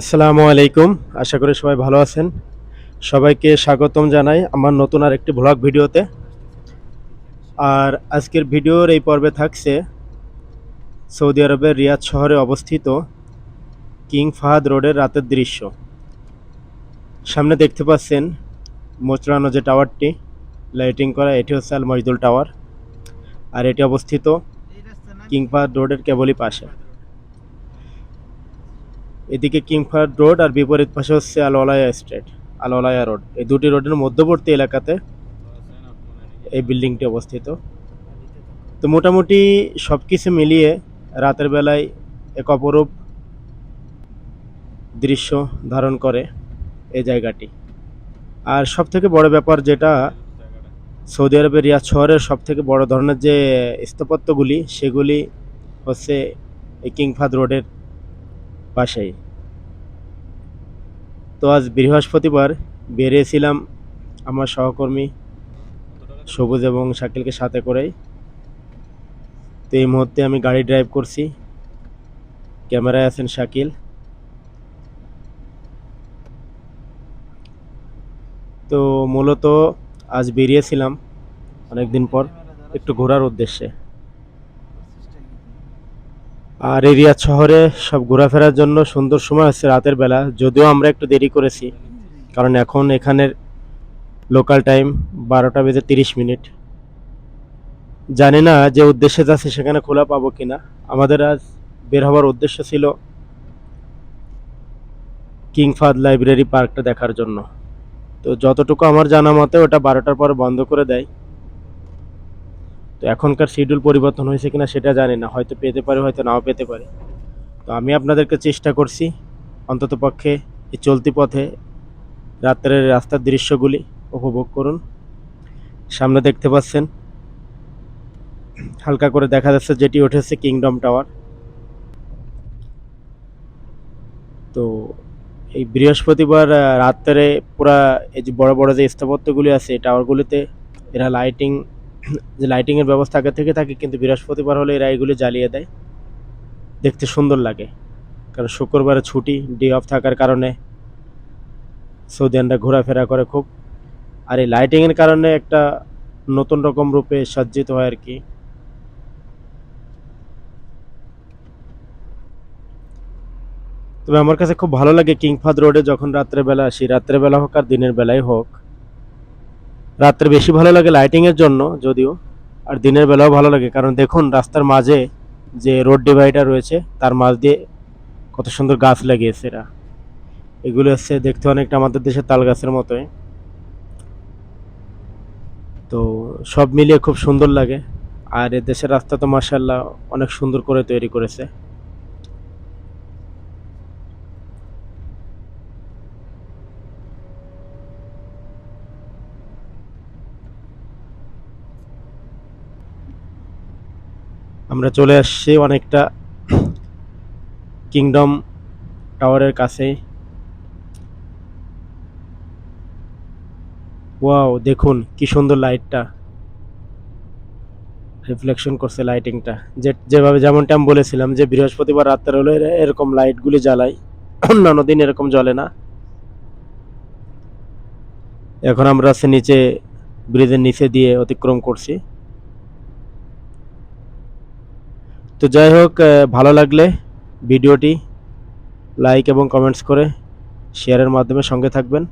আসসালামু আলাইকুম। আশা করি সবাই ভালো আছেন। সবাইকে স্বাগতম জানাই আমার নতুন আর একটি ব্লগ ভিডিওতে। আর আজকের ভিডিওর এই পর্বে থাকছে সৌদি আরবের রিয়াদ শহরে অবস্থিত কিং ফাহাদ রোডের রাতের দৃশ্য। সামনে দেখতে পাচ্ছেন মোচড়ানো যে টাওয়ারটি, লাইটিং করা, এটি হচ্ছে আল মজদুল টাওয়ার। আর এটি অবস্থিত কিং ফাহাদ রোডের কেবলই পাশে। এদিকে কিংফার রোড আর বিপরীত পাশে হচ্ছে আলওয়ালায়া স্ট্রিট আলওয়ালায়া রোড। এই দুটি রোডের মধ্যবর্তী এলাকাতে এই বিল্ডিংটি অবস্থিত। তো মোটামুটি সব কিছু মিলিয়ে রাতের বেলায় এক অপরূপ দৃশ্য ধারণ করে এই জায়গাটি। আর সব থেকে বড় ব্যাপার যেটা, সৌদি আরবের রিয়াদ শহরের সব থেকে বড় ধরনের যে স্থাপত্যগুলি, সেগুলি হচ্ছে এই কিংফাদ রোডের পাশেই। তো আজ বৃহস্পতিবার বেরিয়েছিলাম আমার সহকর্মী সবুজ এবং শাকিলকে সাথে করেই। তো এই মুহূর্তে আমি গাড়ি ড্রাইভ করছি। ক্যামেরায় আছেন শাকিল। তো মূলত আজ বেরিয়েছিলাম অনেকদিন পর একটু ঘোরার উদ্দেশ্যে। আর এই রিয়াদ শহরে সব ঘোরাফেরার জন্য সুন্দর সময় আছে রাতের বেলা। যদিও আমরা একটু দেরি করেছি, কারণ এখন এখানের লোকাল টাইম বারোটা বেজে তিরিশ মিনিট। জানি না যে উদ্দেশ্যে যাচ্ছে সেখানে খোলা পাবো কিনা। আমাদের আজ বের হওয়ার উদ্দেশ্য ছিল কিংফাদ লাইব্রেরি পার্কটা দেখার জন্য। তো যতটুকু আমার জানা মতে ওটা বারোটার পর বন্ধ করে দেয়। তো এখনকার শিডিউল পরিবর্তন হয়েছে কিনা সেটা জানি না, হয়তো পেতে পারে, হয়তো নাও পেতে পারে। তো আমি আপনাদেরকে চেষ্টা করছি অন্তত পক্ষে এই চলতি পথে রাত্রের রাস্তার দৃশ্যগুলি উপভোগ করুন। সামনে দেখতে পাচ্ছেন, হালকা করে দেখা যাচ্ছে যেটি উঠেছে কিংডম টাওয়ার তো এই বৃহস্পতিবার রাত্রে পুরা এই যে বড় বড় যে স্থাপত্যগুলি আছে টাওয়ারগুলিতে এরা লাইটিং যে লাইটিংয়ের ব্যবস্থা আগে থেকে থাকে, কিন্তু বৃহস্পতিবার হলে এরা এগুলি জ্বালিয়ে দেয়। দেখতে সুন্দর লাগে। কারণ শুক্রবারে ছুটি ডে অফ থাকার কারণে সৌদিয়ানরা ঘোরাফেরা করে খুব। আর এই লাইটিংয়ের কারণে একটা নতুন রকম রূপে সজ্জিত হয় আর কি। তবে আমার কাছে খুব ভালো লাগে কিংফাদ রোডে যখন রাত্রেবেলা আসি, রাত্রেবেলা হোক আর দিনের বেলায় হোক রাত্রে বেশি ভালো লাগে লাইটিংয়ের জন্য যদিও, আর দিনের বেলাও ভালো লাগে। কারণ দেখুন, রাস্তার মাঝে যে রোড ডিভাইডার রয়েছে, তার মাঝ দিয়ে কত সুন্দর গাছ লাগিয়েছে এরা। এগুলো হচ্ছে দেখতে অনেকটা আমাদের দেশের তাল গাছের মতোই। তো সব মিলিয়ে খুব সুন্দর লাগে। আর এ দেশের রাস্তা তো মার্শাল্লাহ অনেক সুন্দর করে তৈরি করেছে। আমরা চলে আসছি অনেকটা কিংডম টাওয়ারের কাছেই ওয়াও দেখুন কি সুন্দর লাইটটা রিফ্লেকশন করছে লাইটিংটা যে, যেভাবে যেমনটা আমি বলেছিলাম যে, বৃহস্পতিবার রাত্রে হলে এরকম লাইটগুলি জ্বালাই অন্যান্য দিন এরকম জ্বলে না। এখন আমরা হচ্ছে নিচে, ব্রিজের নিচে দিয়ে অতিক্রম করছি। তো যাই হোক ভালো লাগলে ভিডিওটি লাইক এবং কমেন্টস করে শেয়ারের মাধ্যমে সঙ্গে থাকবেন।